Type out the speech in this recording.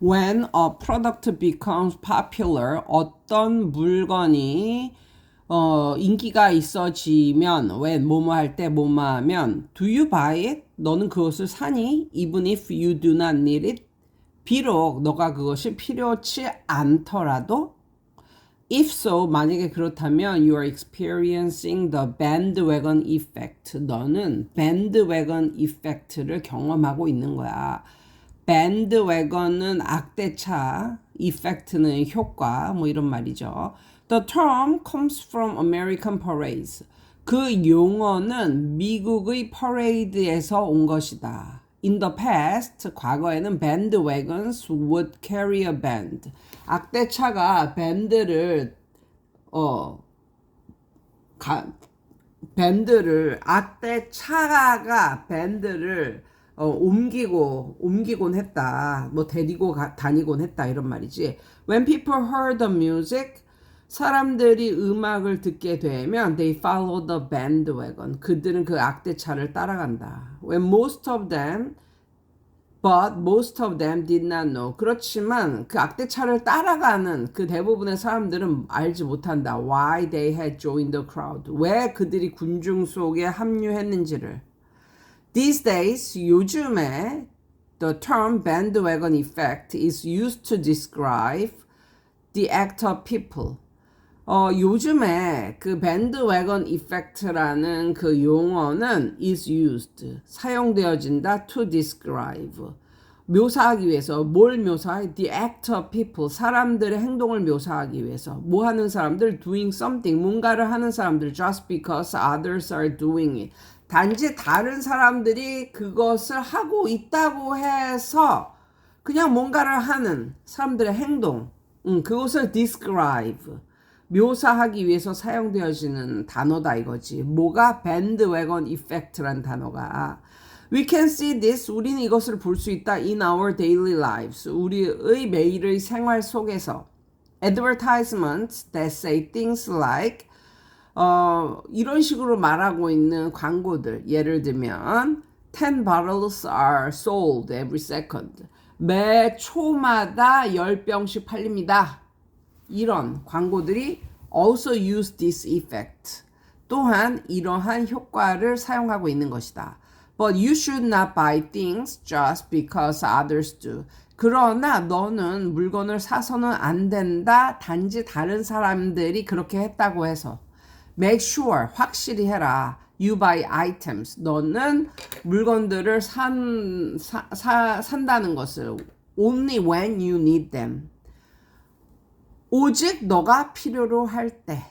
when a product becomes popular 어떤 물건이 어, 인기가 있어지면 when 뭐뭐 할 때 뭐뭐 하면 do you buy it? 너는 그것을 사니? even if you do not need it? 비록 너가 그것이 필요치 않더라도 If so, 만약에 그렇다면 you are experiencing the bandwagon effect. 너는 bandwagon effect를 경험하고 있는 거야. Bandwagon은 악대차, effect는 효과, 뭐 이런 말이죠. The term comes from American parades. 그 용어는 미국의 퍼레이드에서 온 것이다. In the past, 과거에는 bandwagons would carry a band. 악대차가 밴드를 어 가, 밴드를 악대차가 밴드를 어, 옮기고 옮기곤 했다. 뭐 데리고 가, 다니곤 했다 이런 말이지. When people heard the music, 사람들이 음악을 듣게 되면 they follow the bandwagon. 그들은 그 악대차를 따라간다. When most of them But most of them did not know. 그렇지만 그 악대차를 따라가는 그 대부분의 사람들은 알지 못한다. Why they had joined the crowd. 왜 그들이 군중 속에 합류했는지를. These days, 요즘에 the term bandwagon effect is used to describe the act of people. 어, 요즘에 그 bandwagon effect라는 그 용어는 is used, 사용되어진다 to describe. 묘사하기 위해서 뭘 묘사해? The act of people, 사람들의 행동을 묘사하기 위해서. 뭐 하는 사람들? Doing something, 뭔가를 하는 사람들. Just because others are doing it. 단지 다른 사람들이 그것을 하고 있다고 해서 그냥 뭔가를 하는 사람들의 행동. 음, 그것을 describe. 묘사하기 위해서 사용되어지는 단어다 이거지. 뭐가 bandwagon effect란 단어가. We can see this. 우리는 이것을 볼 수 있다. In our daily lives. 우리의 매일의 생활 속에서. Advertisements that say things like 어, 이런 식으로 말하고 있는 광고들. 예를 들면 10 bottles are sold every second. 매 초마다 10병씩 팔립니다. 이런 광고들이 also use this effect. 또한 이러한 효과를 사용하고 있는 것이다. But you should not buy things just because others do. 그러나 너는 물건을 사서는 안 된다. 단지 다른 사람들이 그렇게 했다고 해서. Make sure, 확실히 해라. You buy items. 너는 물건들을 산, 사, 사, 산다는 것을 only when you need them. 오직 너가 필요로 할 때.